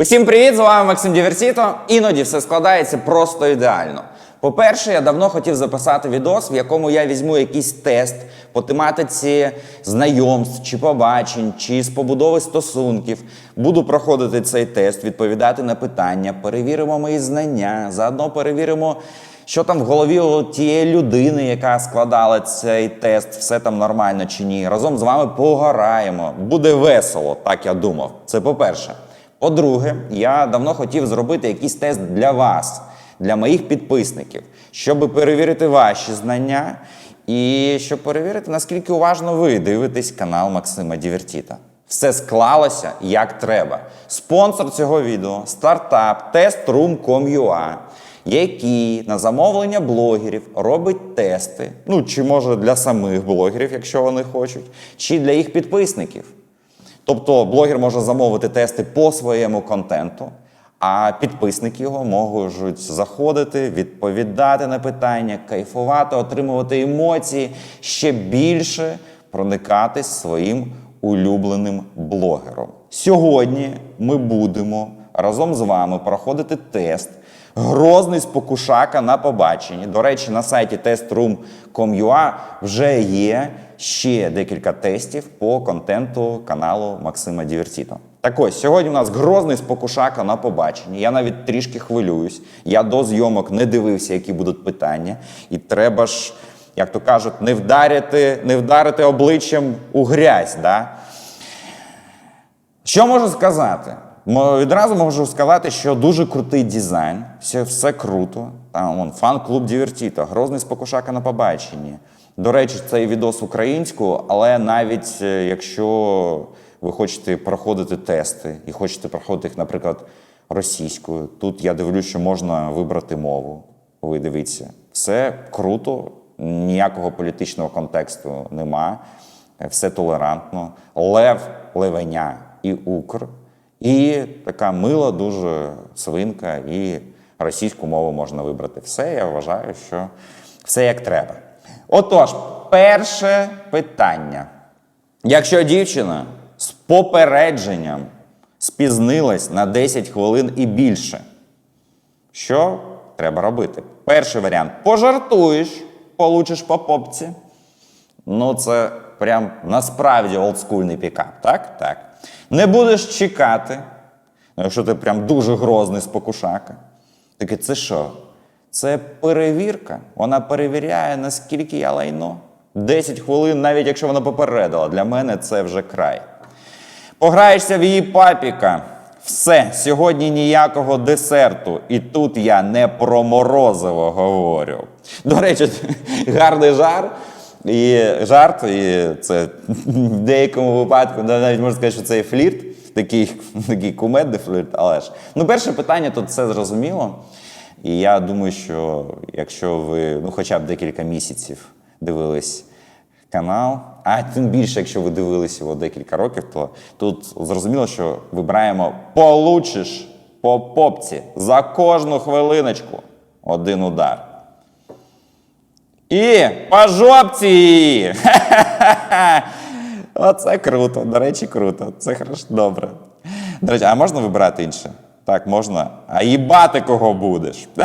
Усім привіт! З вами Максим Діверсіто. Іноді все складається просто ідеально. По-перше, я давно хотів записати відос, в якому я візьму якийсь тест по тематиці знайомств чи побачень, чи з побудови стосунків. Буду проходити цей тест, відповідати на питання, перевіримо мої знання, заодно перевіримо, що там в голові у тієї людини, яка складала цей тест, все там нормально чи ні. Разом з вами погораємо. Буде весело, так я думав. Це по-перше. По-друге, я давно хотів зробити якийсь тест для вас, для моїх підписників, щоб перевірити ваші знання і щоб перевірити, наскільки уважно ви дивитесь канал Максима Дівертіта. Все склалося як треба. Спонсор цього відео стартап testroom.com.ua, який на замовлення блогерів робить тести, ну чи може для самих блогерів, якщо вони хочуть, чи для їх підписників. Тобто блогер може замовити тести по своєму контенту, а підписники його можуть заходити, відповідати на питання, кайфувати, отримувати емоції, ще більше проникатись своїм улюбленим блогером. Сьогодні ми будемо разом з вами проходити тест. Грозний спокушака на побаченні. До речі, на сайті testroom.com.ua вже є ще декілька тестів по контенту каналу Максима Дівертіто. Так ось, сьогодні у нас грозний спокушака на побаченні. Я навіть трішки хвилююсь. Я до зйомок не дивився, які будуть питання. І треба ж, як то кажуть, не вдарити, не вдарити обличчям у грязь. Да? Що можу сказати? Відразу можу сказати, що дуже крутий дизайн, все, все круто. Там фан-клуб Дівертіто, грозний спокушака на побаченні. До речі, цей відос українською, але навіть е, якщо ви хочете проходити тести і хочете проходити їх, наприклад, російською, тут я дивлюсь, що можна вибрати мову. Ви дивіться, все круто, ніякого політичного контексту нема, все толерантно. Лев, левеня і укр. І така мила, дуже свинка, і російську мову можна вибрати. Все, я вважаю, що все як треба. Отож, перше питання. Якщо дівчина з попередженням спізнилась на 10 хвилин і більше, що треба робити? Перший варіант пожартуєш, получиш по попці. Ну, це прям насправді олдскульний пікап, так? Так. Не будеш чекати, ну, якщо ти прям дуже грозний спокушака. Таке, це що? Це перевірка. Вона перевіряє, наскільки я лайно. 10 хвилин, навіть якщо вона попередила. Для мене це вже край. Пограєшся в її папіка. Все, сьогодні ніякого десерту. І тут я не про морозиво говорю. До речі, гарний жар. І жарт, і це в деякому випадку навіть можна сказати, що це і флірт, такий, такий кумедний флірт, але ж. Ну, перше питання тут все зрозуміло. І я думаю, що якщо ви ну, хоча б декілька місяців дивились канал, а тим більше, якщо ви дивились його декілька років, то тут зрозуміло, що вибираємо получиш по попці за кожну хвилиночку один удар. І по жопці! Оце круто. До речі, круто. Це хорошо, добре. До речі, а можна вибирати інше? Так, можна. А їбати кого будеш?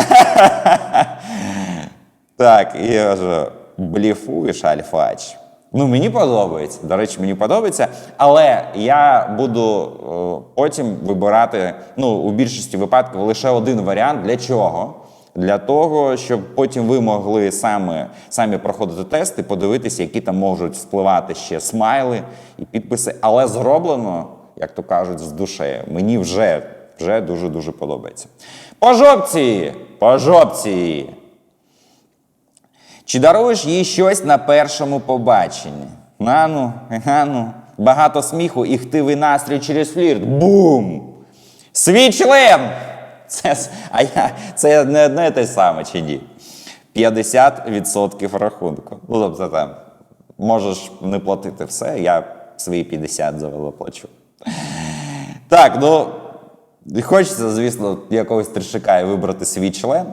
Так, і вже бліфуєш альфач. Ну, мені подобається. До речі, мені подобається. Але я буду е, потім вибирати ну, у більшості випадків лише один варіант. Для чого? Для того, щоб потім ви могли самі, самі проходити тести, подивитися, які там можуть впливати ще смайли і підписи. Але зроблено, як то кажуть, з душею. Мені вже, вже дуже-дуже подобається. По жопці! По жопці! Чи даруєш їй щось на першому побаченні? Нану, гану, багато сміху і хтивий настрій через флірт. Бум! Свій член! Це, а я, це не одне те саме чи ні? 50% рахунку. Ну, тобто там можеш не платити все, я свої 50 заплачу. Так, ну хочеться, звісно, якогось тришика і вибрати свій член.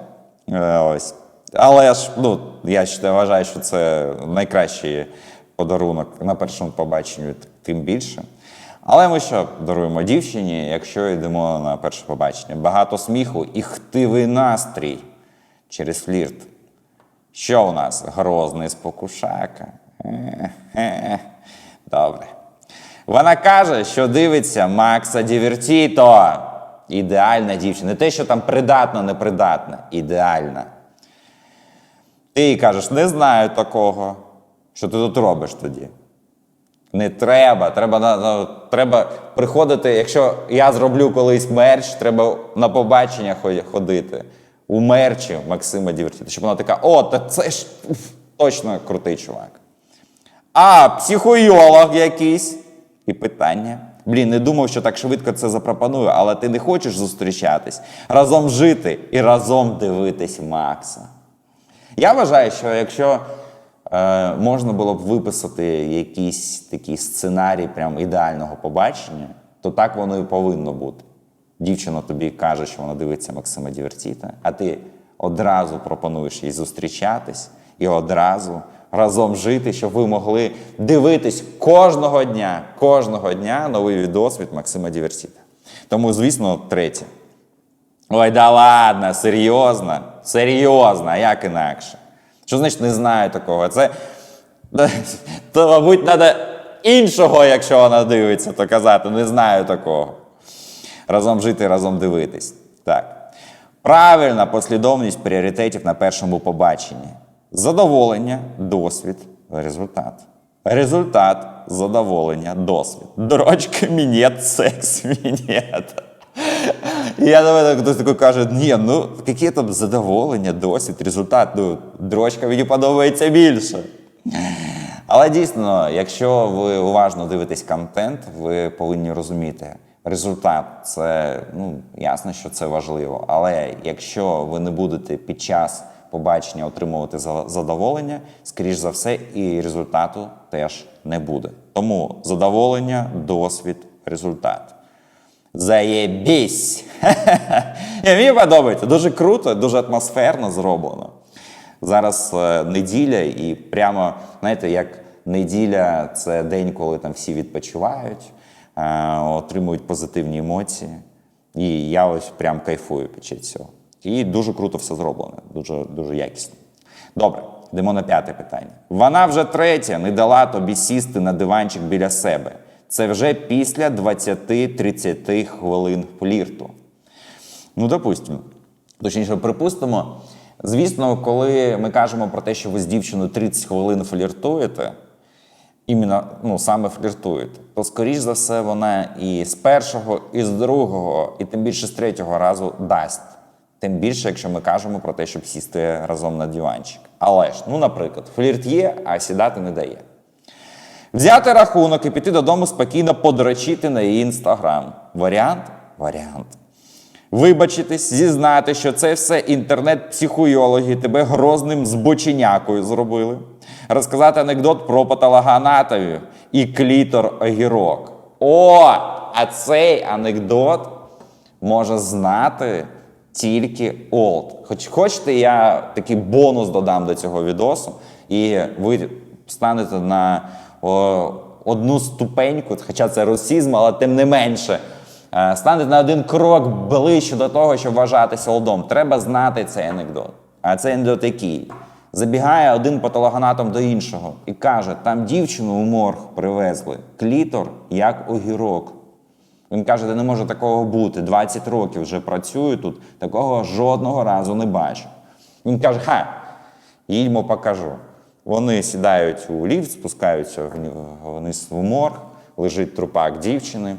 Е, Ось. Але ж, ну, я ще вважаю, що це найкращий подарунок на першому побаченню, тим більше. Але ми що даруємо дівчині, якщо йдемо на перше побачення? Багато сміху і хтивий настрій через флірт. Що у нас? Грозний спокушака. Добре. Вона каже, що дивиться Макса Дівертіто. Ідеальна дівчина. Не те, що там придатна, непридатна. Ідеальна. Ти їй кажеш, не знаю такого. Що ти тут робиш тоді? Не треба. Треба, на- треба приходити. Якщо я зроблю колись мерч, треба на побачення ходити. У мерчі Максима Дівертіта. Щоб вона така, о, та це ж уф, точно крутий чувак. А, психойолог якийсь. І питання. Блін, не думав, що так швидко це запропоную, але ти не хочеш зустрічатись, разом жити і разом дивитись Макса. Я вважаю, що якщо е, можна було б виписати якийсь такий сценарій прям ідеального побачення, то так воно і повинно бути. Дівчина тобі каже, що вона дивиться Максима Дівертіта, а ти одразу пропонуєш їй зустрічатись і одразу разом жити, щоб ви могли дивитись кожного дня, кожного дня новий відос від Максима Дівертіта. Тому, звісно, третє. Ой, да ладно, серйозно, серйозно, а як інакше? Що значить не знаю такого? Це, то, мабуть, треба іншого, якщо вона дивиться, то казати, не знаю такого. Разом жити, разом дивитись. Так. Правильна послідовність пріоритетів на першому побаченні. Задоволення, досвід, результат. Результат, задоволення, досвід. Дрочка, мінет, секс, мінет. Я думаю, хтось такий каже, ні, ну які там задоволення, досвід, результат. Ну, дрочка мені подобається більше. Але дійсно, якщо ви уважно дивитесь контент, ви повинні розуміти, результат це ну ясно, що це важливо. Але якщо ви не будете під час побачення отримувати задоволення, скоріш за все, і результату теж не буде. Тому задоволення, досвід, результат. Заєбісь! Ні, Мені подобається. Дуже круто, дуже атмосферно зроблено. Зараз е, неділя, і прямо, знаєте, як неділя це день, коли там всі відпочивають, е, отримують позитивні емоції. І я ось прям кайфую під час цього. І дуже круто все зроблено, дуже, дуже якісно. Добре, йдемо на п'яте питання. Вона вже третя не дала тобі сісти на диванчик біля себе. Це вже після 20-30 хвилин флірту. Ну, допустимо. Точніше, припустимо. Звісно, коли ми кажемо про те, що ви з дівчиною 30 хвилин фліртуєте, іменно ну, саме фліртуєте, то скоріш за все вона і з першого, і з другого, і тим більше з третього разу дасть. Тим більше, якщо ми кажемо про те, щоб сісти разом на диванчик. Але ж, ну, наприклад, флірт є, а сідати не дає. Взяти рахунок і піти додому спокійно подрочити на її інстаграм. Варіант? Варіант. Вибачитись, зізнати, що це все інтернет-психологи тебе грозним збоченякою зробили. Розказати анекдот про патологоанатомію і клітор огірок. О, а цей анекдот може знати тільки Олд. Хоч хочете, я такий бонус додам до цього відосу, і ви станете на о, одну ступеньку, хоча це русізм, але тим не менше. е, Станете на один крок ближче до того, щоб вважатися олдом. Треба знати цей анекдот. А цей анекдот який? Забігає один патологоанатом до іншого і каже: там дівчину у морг привезли, клітор як огірок. Він каже, де не може такого бути. 20 років вже працюю тут, такого жодного разу не бачив. Він каже, ха, їдьмо покажу. Вони сідають у ліфт, спускаються вниз в морг, лежить трупак дівчини.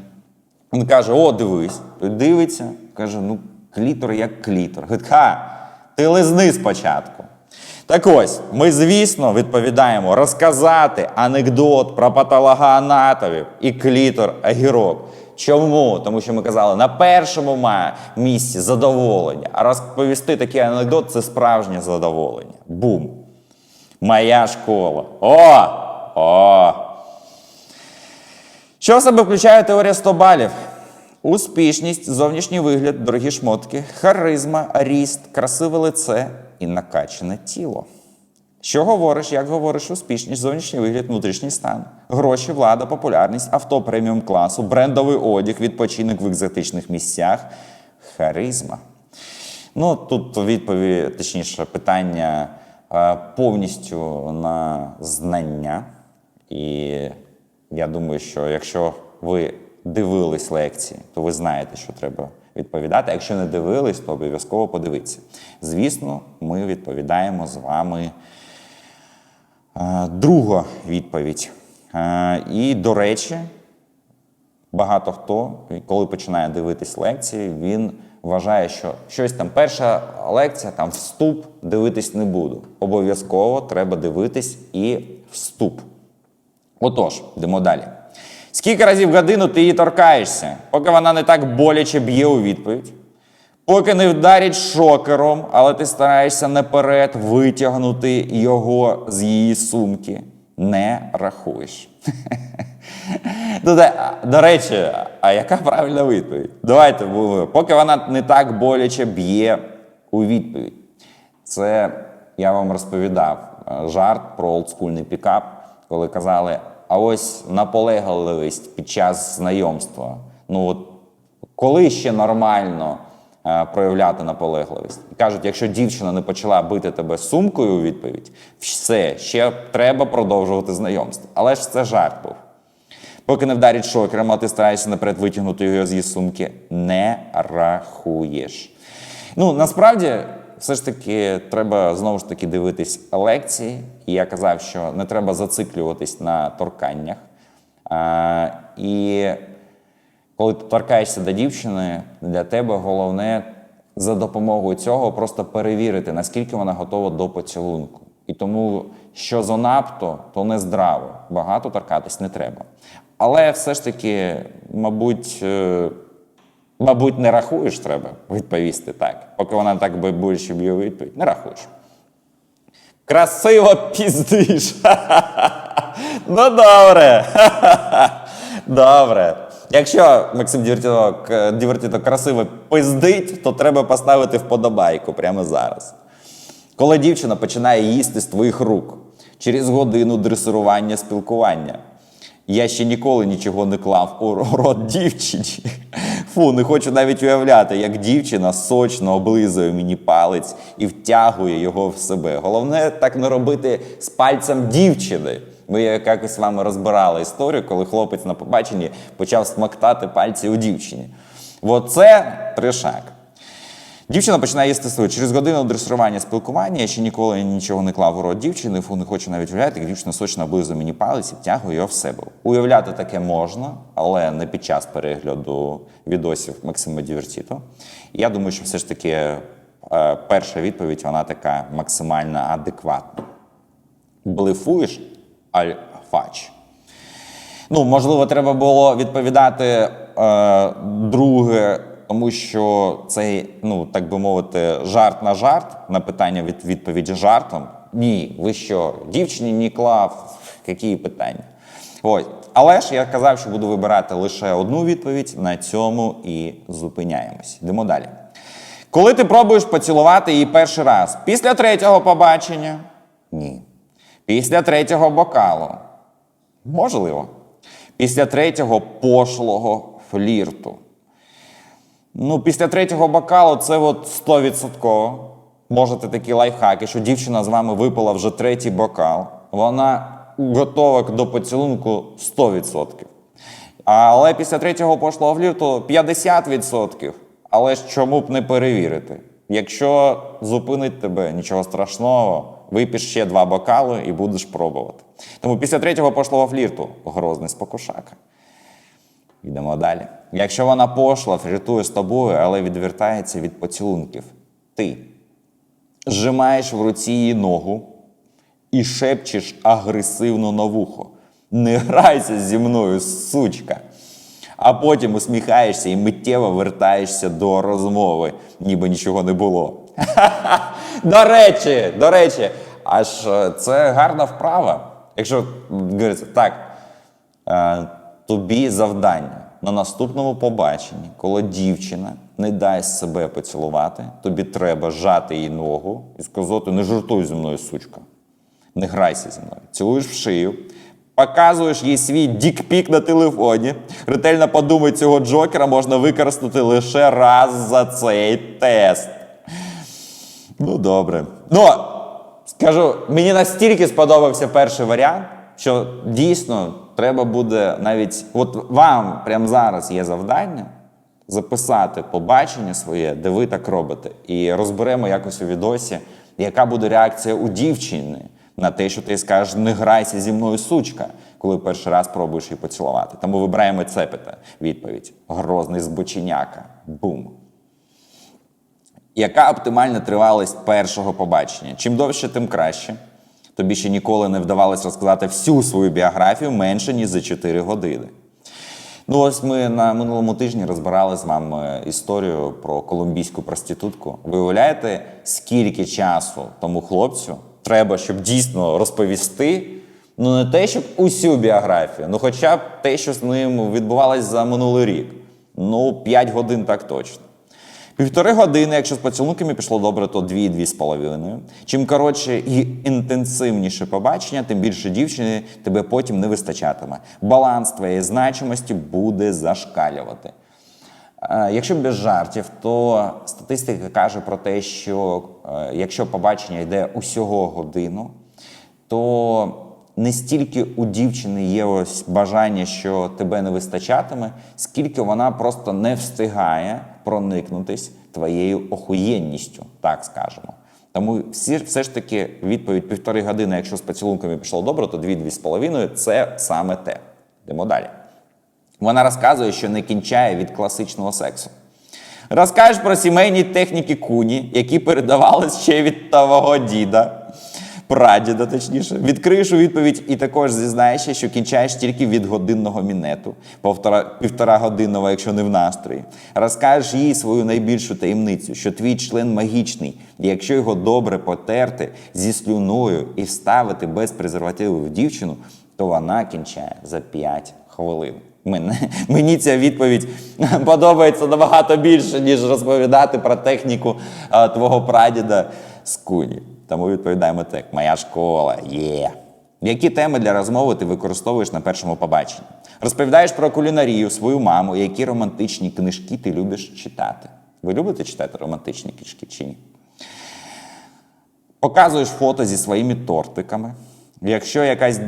Він каже: О, дивись. Той дивиться, каже: ну, клітор як клітор. Говорить, ха, ти лизни спочатку. Так ось, ми, звісно, відповідаємо розказати анекдот про патологоанатомів і клітор агірок. Чому? Тому що ми казали, на першому місці задоволення, а розповісти такий анекдот це справжнє задоволення. Бум. Моя школа. О! О! Що в себе включає теорія 100 балів? Успішність, зовнішній вигляд, дорогі шмотки, харизма, ріст, красиве лице і накачане тіло. Що говориш, як говориш, успішність, зовнішній вигляд, внутрішній стан, гроші, влада, популярність, авто преміум класу, брендовий одяг, відпочинок в екзотичних місцях, харизма. Ну, тут відповідь, точніше, питання е, повністю на знання. І я думаю, що якщо ви дивились лекції, то ви знаєте, що треба відповідати. Якщо не дивились, то обов'язково подивіться. Звісно, ми відповідаємо з вами. Е, Друга відповідь. Е, І, до речі, багато хто, коли починає дивитись лекції, він вважає, що щось там перша лекція, там вступ, дивитись не буду. Обов'язково треба дивитись і вступ. Отож, йдемо далі. Скільки разів в годину ти її торкаєшся, поки вона не так боляче б'є у відповідь, поки не вдарить шокером, але ти стараєшся наперед витягнути його з її сумки, не рахуєш. До, до речі, а яка правильна відповідь? Давайте, поки вона не так боляче б'є у відповідь. Це я вам розповідав е, жарт про олдскульний пікап, коли казали, а ось наполегливість під час знайомства. Ну от коли ще нормально е, проявляти наполегливість? Кажуть, якщо дівчина не почала бити тебе сумкою у відповідь, все, ще треба продовжувати знайомство. Але ж це жарт був. Поки не вдарить шокером, а ти стараєшся наперед витягнути його з її сумки, не рахуєш. Ну, насправді, все ж таки, треба знову ж таки дивитись лекції. І я казав, що не треба зациклюватись на торканнях. А, і коли ти торкаєшся до дівчини, для тебе головне за допомогою цього просто перевірити, наскільки вона готова до поцілунку. І тому, що занадто, то не здраво. Багато торкатись не треба. Але все ж таки, мабуть, е, мабуть, не рахуєш, треба відповісти так. Поки вона так би більше б'є відповідь, не рахуєш. Красиво піздиш. Ну добре. Добре. Якщо Максим Дівертіто, к- Дівертіто красиво пиздить, то треба поставити вподобайку прямо зараз. Коли дівчина починає їсти з твоїх рук через годину дресирування спілкування. Я ще ніколи нічого не клав у рот дівчині. Фу, не хочу навіть уявляти, як дівчина сочно облизує мені палець і втягує його в себе. Головне так не робити з пальцем дівчини. Ми якось з вами розбирали історію, коли хлопець на побаченні почав смоктати пальці у дівчині. Оце тришак. Дівчина починає їсти свою. Через годину дресирування спілкування я ще ніколи нічого не клав у рот дівчини, фу, не хочу навіть уявляти, як дівчина сочно облизує мені палець і втягує його в себе. Уявляти таке можна, але не під час перегляду відосів Максима Дівертіто. Я думаю, що все ж таки е, перша відповідь вона така максимально адекватна. Блефуєш аль фач. Ну, можливо, треба було відповідати е, друге, тому що цей, ну так би мовити, жарт на жарт на питання від відповіді жартом. Ні, ви що, дівчині ні клав, які питання. Ось. Але ж я казав, що буду вибирати лише одну відповідь. На цьому і зупиняємось. Йдемо далі. Коли ти пробуєш поцілувати її перший раз, після третього побачення? Ні. Після третього бокалу. Можливо. Після третього пошлого флірту. Ну, після третього бокалу це от 100%. Можете такі лайфхаки, що дівчина з вами випила вже третій бокал. Вона готова до поцілунку 100%. Але після третього пошлого флірту 50%. Але ж чому б не перевірити? Якщо зупинить тебе, нічого страшного, вип'єш ще два бокали і будеш пробувати. Тому після третього пошлого флірту грозний спокушака. Йдемо далі. Якщо вона пошла, фліртує з тобою, але відвертається від поцілунків, ти зжимаєш в руці її ногу і шепчеш агресивно на вухо. Не грайся зі мною, сучка. А потім усміхаєшся і миттєво вертаєшся до розмови, ніби нічого не було. До речі, до речі, аж е, це гарна вправа. Якщо говориться, так, е, тобі завдання на наступному побаченні, коли дівчина не дасть себе поцілувати, тобі треба жати її ногу і сказати: не жартуй зі мною, сучка. Не грайся зі мною. Цілуєш в шию, показуєш їй свій дікпік на телефоні. Ретельно подумай, цього джокера можна використати лише раз за цей тест. Ну, добре. Ну, скажу, мені настільки сподобався перший варіант, що дійсно треба буде навіть. От вам прямо зараз є завдання записати побачення своє, де ви так робите, і розберемо якось у відосі, яка буде реакція у дівчини на те, що ти скажеш не грайся зі мною, сучка, коли перший раз пробуєш її поцілувати. Тому вибираємо це питання. Відповідь: грозний збочиняка. Бум. Яка оптимальна тривалість першого побачення? Чим довше, тим краще. Тобі ще ніколи не вдавалось розказати всю свою біографію менше, ніж за 4 години. Ну, ось ми на минулому тижні розбирали з вами історію про колумбійську проститутку. Ви уявляєте, скільки часу тому хлопцю треба, щоб дійсно розповісти? Ну, не те, щоб усю біографію, ну хоча б те, що з ним відбувалось за минулий рік. Ну, 5 годин так точно. Півтори години, якщо з поцілунками пішло добре, то дві-дві з половиною. Чим коротше і інтенсивніше побачення, тим більше дівчини тебе потім не вистачатиме. Баланс твоєї значимості буде зашкалювати. Е, Якщо без жартів, то статистика каже про те, що е, якщо побачення йде усього годину, то не стільки у дівчини є ось бажання, що тебе не вистачатиме, скільки вона просто не встигає проникнутись твоєю охуєнністю, так скажемо. Тому всі, все ж таки відповідь півтори години, якщо з поцілунками пішло добре, то дві-дві з половиною це саме те. Йдемо далі. Вона розказує, що не кінчає від класичного сексу. Розкажеш про сімейні техніки куні, які передавались ще від того діда, прадіда, точніше. Відкриєш у відповідь і також зізнаєшся, що кінчаєш тільки від годинного мінету, повтора, півтора годинного, якщо не в настрої. Розкажеш їй свою найбільшу таємницю, що твій член магічний, і якщо його добре потерти зі слюною і вставити без презервативу в дівчину, то вона кінчає за 5 хвилин. Мене, мені ця відповідь подобається набагато більше, ніж розповідати про техніку а, твого прадіда з. Тому відповідаємо так: моя школа, є. Які теми для розмови ти використовуєш на першому побаченні? Розповідаєш про кулінарію, свою маму, які романтичні книжки ти любиш читати. Ви любите читати романтичні книжки чи ні? Показуєш фото зі своїми тортиками. Якщо якась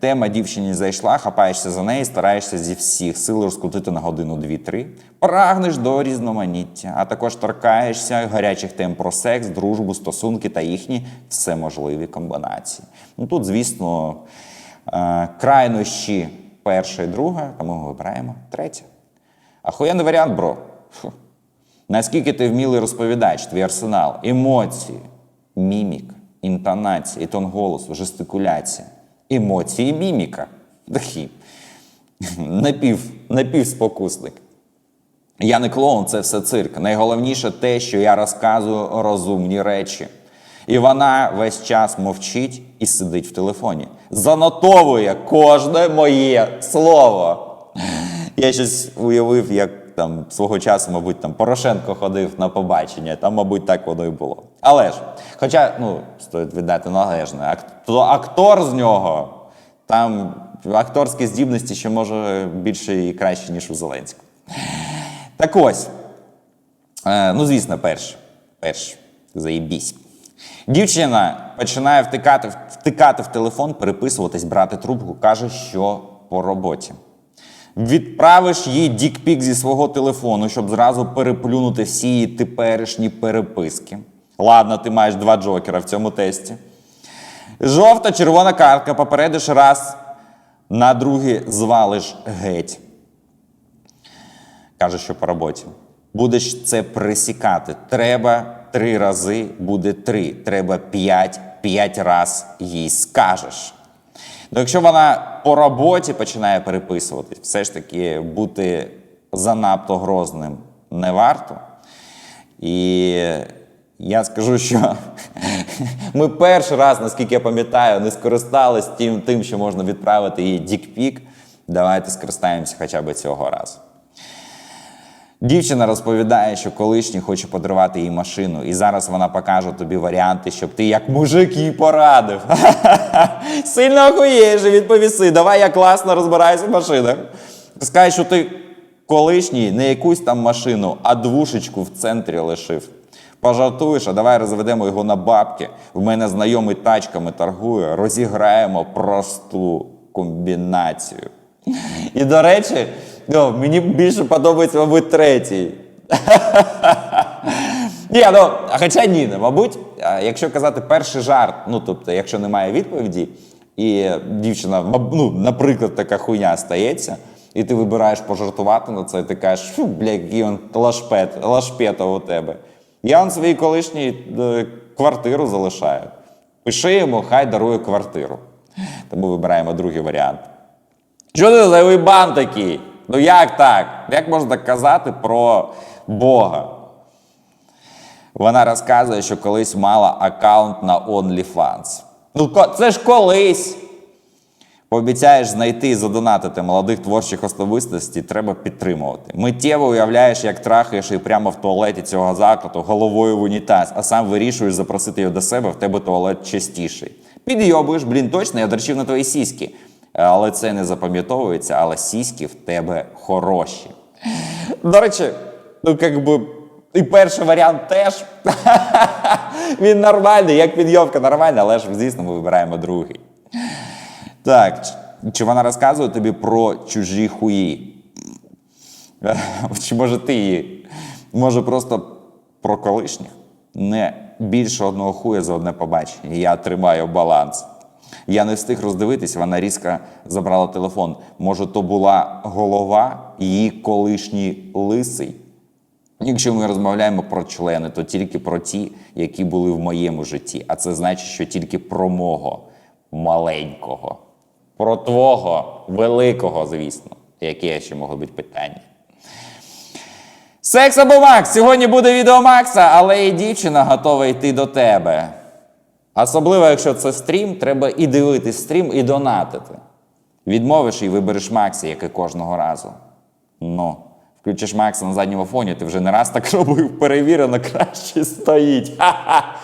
тема дівчині зайшла, хапаєшся за неї, стараєшся зі всіх сил розкрутити на годину дві-три, прагнеш до різноманіття, а також торкаєшся гарячих тем про секс, дружбу, стосунки та їхні всеможливі комбінації. Ну тут, звісно, е, крайнощі перша і друга, тому ми вибираємо третє. Ахуєнний варіант, бро. Фу. Наскільки ти вмілий розповідач, твій арсенал, емоції, мімік, інтонація, і тон голосу, жестикуляція, емоції, міміка. Такий напів, напівспокусник. Я не клоун, це все цирк. Найголовніше те, що я розказую розумні речі. І вона весь час мовчить і сидить в телефоні. Занотовує кожне моє слово. Я щось уявив, як там свого часу, мабуть, там Порошенко ходив на побачення, там, мабуть, так воно і було. Але ж, хоча, ну, стоїть віддати належне, то актор з нього, там акторські здібності ще може більше і краще, ніж у Зеленського. Так ось. Е, ну, звісно, перш. Перш. Заєбісь. Дівчина починає втикати, втикати в телефон, переписуватись, брати трубку, каже, що по роботі. Відправиш їй дікпік зі свого телефону, щоб зразу переплюнути всі її теперішні переписки. Ладно, ти маєш два джокера в цьому тесті. Жовта червона картка, попередиш раз, на другий звалиш геть. Каже, що по роботі. Будеш це присікати. Треба три рази, буде три. Треба п'ять, п'ять раз їй скажеш. Ну, якщо вона по роботі починає переписуватись, все ж таки бути занадто грозним не варто. І я скажу, що ми перший раз, наскільки я пам'ятаю, не скористались тим, тим, що можна відправити їй дікпік. Давайте скористаємося хоча б цього разу. Дівчина розповідає, що колишній хоче подарувати їй машину, і зараз вона покаже тобі варіанти, щоб ти як мужик їй порадив. Сильно охуєш відповіси, давай я класно розбираюся в машинах. Скажеш, що ти колишній не якусь там машину, а двушечку в центрі лишив. Пожартуєш, а давай розведемо його на бабки. В мене знайомий тачками торгує, розіграємо просту комбінацію. І до речі, ну, мені більше подобається, мабуть, третій. Ні, ну, хоча ні, ну, мабуть, якщо казати перший жарт, ну тобто, якщо немає відповіді, і дівчина, ну, наприклад, така хуйня стається, і ти вибираєш пожартувати на це, і ти кажеш, фу, бля, який він лашпет, лашпета у тебе. Я он своїй колишній е, квартиру залишаю. Пиши йому, хай дарує квартиру. Тому вибираємо другий варіант. Що ти за уйбан такий? Ну як так? Як можна казати про Бога? Вона розказує, що колись мала аккаунт на OnlyFans. Ну, це ж колись. Пообіцяєш знайти і задонатити молодих творчих особистостей, треба підтримувати. Миттєво уявляєш, як трахаєш і прямо в туалеті цього закладу головою в унітаз, а сам вирішуєш запросити його до себе, в тебе туалет частіший. Підйобуєш, блін, точно, я дрочив на твої сіськи. Але це не запам'ятовується, але сіськи в тебе хороші. До речі, ну як би. І перший варіант теж. Він нормальний, як підйомка нормальна, але ж, звісно, ми вибираємо другий. Так, чи вона розказує тобі про чужі хуї? Чи може ти її? Може просто про колишніх? Не більше одного хуя за одне побачення. Я тримаю баланс. Я не встиг роздивитись, вона різко забрала телефон. Може, то була голова її колишній лисий? Якщо ми розмовляємо про члени, то тільки про ті, які були в моєму житті. А це значить, що тільки про мого маленького, про твого великого, звісно, яке ще могло бути питання. Секс або Макс! Сьогодні буде відео Макса, але і дівчина готова йти до тебе. Особливо, якщо це стрім, треба і дивитись стрім, і донатити. Відмовиш і вибереш Макса, як і кожного разу. Ну, включиш Макса на задньому фоні, ти вже не раз так робив, перевірено, краще стоїть. Ха-ха.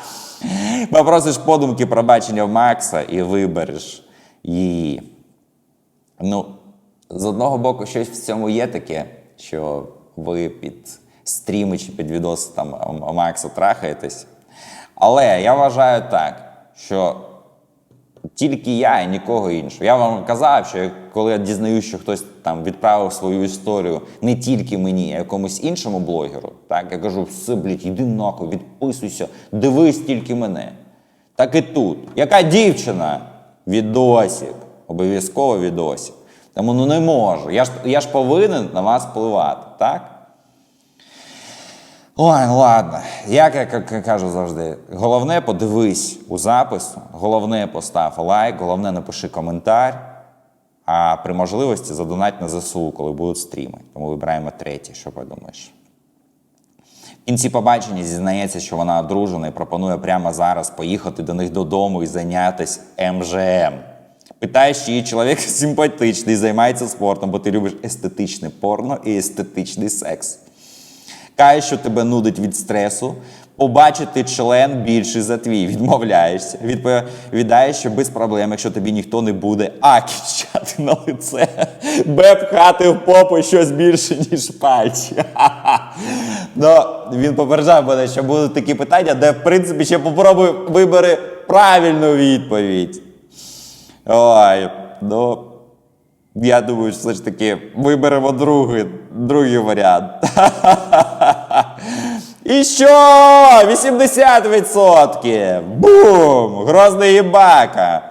Попросиш подумки пробачення в Макса і вибереш її. Ну, з одного боку, щось в цьому є таке, що ви під стріми чи під відос там Макса трахаєтесь. Але я вважаю так, що тільки я і нікого іншого. Я вам казав, що коли я дізнаюся, що хтось там відправив свою історію не тільки мені, а якомусь іншому блогеру, так я кажу, все, блядь, іди нахуй, відписуйся, дивись тільки мене. Так і тут. Яка дівчина? Відосик. Обов'язково відосик. Тому ну не можу. Я ж, я ж повинен на вас впливати, так? Ой, ладно. Як я кажу завжди, головне подивись у запис, головне постав лайк, головне напиши коментар, а при можливості задонать на ЗСУ, коли будуть стріми. Тому вибираємо третій, що подумаєш. В кінці побачення зізнається, що вона одружена і пропонує прямо зараз поїхати до них додому і зайнятися МЖМ. Питаєш, чи її чоловік симпатичний, займається спортом, бо ти любиш естетичне порно і естетичний секс. Каже, що тебе нудить від стресу, побачити член більший за твій, відмовляєшся. Відповідаєш, що без проблем, якщо тобі ніхто не буде А кічати на лице, Б пхати в попу щось більше, ніж пальці. Ну, він попереджав мене, що будуть такі питання, де, в принципі, ще попробуй вибери правильну відповідь. Ой, ну. Я думаю, все ж таки виберемо другий, другий варіант. І що? 80%! Бум! Грозний їбака!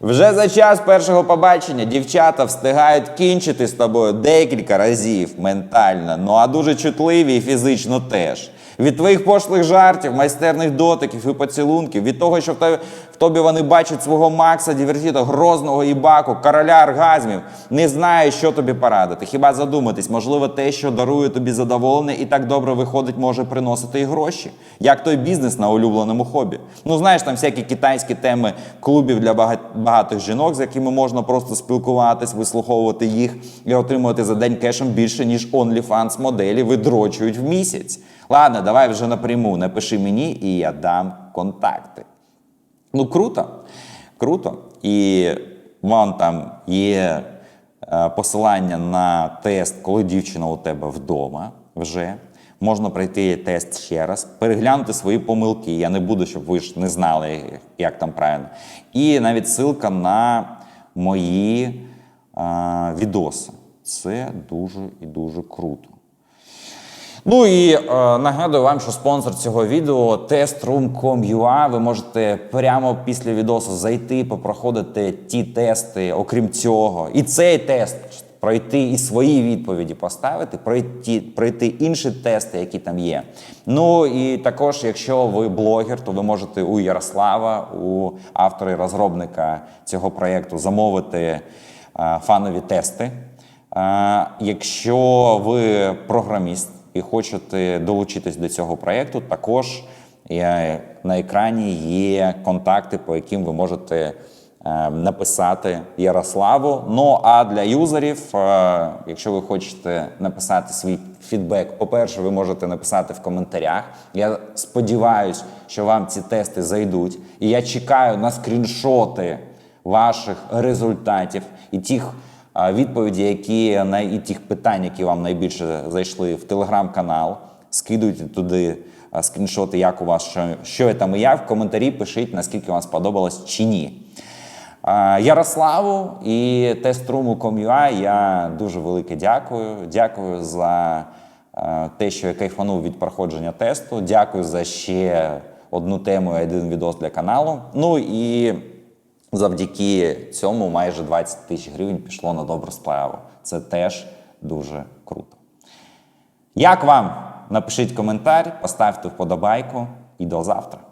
Вже за час першого побачення дівчата встигають кінчити з тобою декілька разів ментально, ну а дуже чутливі і фізично теж. Від твоїх пошлих жартів, майстерних дотиків і поцілунків, від того, що в тобі, в тобі вони бачать свого Макса Дівертіто, грозного їбаку, короля оргазмів, не знаю, що тобі порадити. Хіба задуматись, можливо, те, що дарує тобі задоволення і так добре виходить, може приносити і гроші. Як той бізнес на улюбленому хобі. Ну, знаєш, там всякі китайські теми клубів для бага- багатих жінок, з якими можна просто спілкуватись, вислуховувати їх і отримувати за день кешем більше, ніж OnlyFans моделі видрочують в місяць. Ладно, давай вже напряму напиши мені, і я дам контакти. Ну, круто, круто. І вон там є е, посилання на тест, коли дівчина у тебе вдома вже. Можна пройти тест ще раз, переглянути свої помилки. Я не буду, щоб ви ж не знали, як там правильно. І навіть ссылка на мої е, відоси. Це дуже і дуже круто. Ну і е, нагадую вам, що спонсор цього відео testroom.com.ua. Ви можете прямо після відосу зайти, попроходити ті тести, окрім цього, і цей тест пройти і свої відповіді поставити, пройти, пройти інші тести, які там є. Ну і також, якщо ви блогер, то ви можете у Ярослава, у автора і розробника цього проєкту замовити е, фанові тести. Е, Якщо ви програміст і хочете долучитись до цього проєкту, також на екрані є контакти, по яким ви можете е, написати Ярославу. Ну а для юзерів, е, якщо ви хочете написати свій фідбек, по-перше, ви можете написати в коментарях. Я сподіваюся, що вам ці тести зайдуть. І я чекаю на скріншоти ваших результатів і тих відповіді, які най- і тих питань, які вам найбільше зайшли в телеграм-канал. Скидуйте туди скріншоти, як у вас що, що там і я. В коментарі пишіть, наскільки вам сподобалось чи ні. Ярославу і теструму.com.ua я дуже велике дякую. Дякую за те, що я кайфанув від проходження тесту. Дякую за ще одну тему і один відос для каналу. Ну і завдяки цьому майже 20 тисяч гривень пішло на добру справу. Це теж дуже круто. Як вам? Напишіть коментар, поставте вподобайку і до завтра.